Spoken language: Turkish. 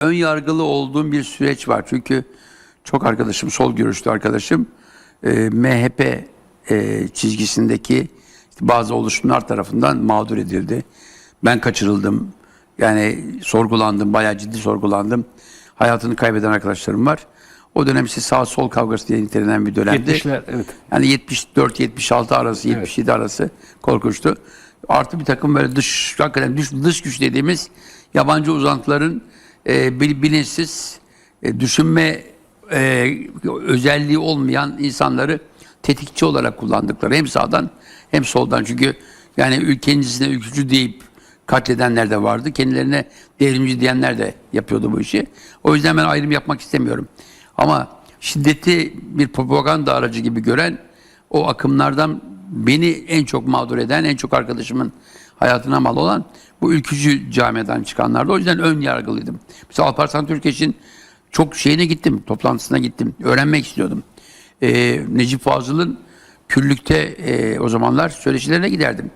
ön yargılı olduğum bir süreç var. Çünkü çok arkadaşım, sol görüşlü arkadaşım e, MHP e, çizgisindeki bazı oluşumlar tarafından mağdur edildi. Ben kaçırıldım. Yani sorgulandım, bayağı ciddi sorgulandım. Hayatını kaybeden arkadaşlarım var. O dönem işte sağ sol kavgası diye nitelenen bir dönemdi. 70'ler evet. Yani 74-76 arası, 77 arası korkunçtu. Artı bir takım böyle dış, hakikaten dış, dış güç dediğimiz yabancı uzantıların e, bil- bilinçsiz e, düşünme e, özelliği olmayan insanları tetikçi olarak kullandıkları hem sağdan hem soldan çünkü yani ülkenin ülkücü deyip katledenler de vardı. Kendilerine devrimci diyenler de yapıyordu bu işi. O yüzden ben ayrım yapmak istemiyorum. Ama şiddeti bir propaganda aracı gibi gören o akımlardan beni en çok mağdur eden, en çok arkadaşımın hayatına mal olan bu ülkücü camiadan çıkanlardı. O yüzden ön yargılıydım. Mesela Alparslan Türkeş'in çok şeyine gittim, toplantısına gittim. Öğrenmek istiyordum. Ee, Necip Fazıl'ın küllükte e, o zamanlar söyleşilerine giderdim.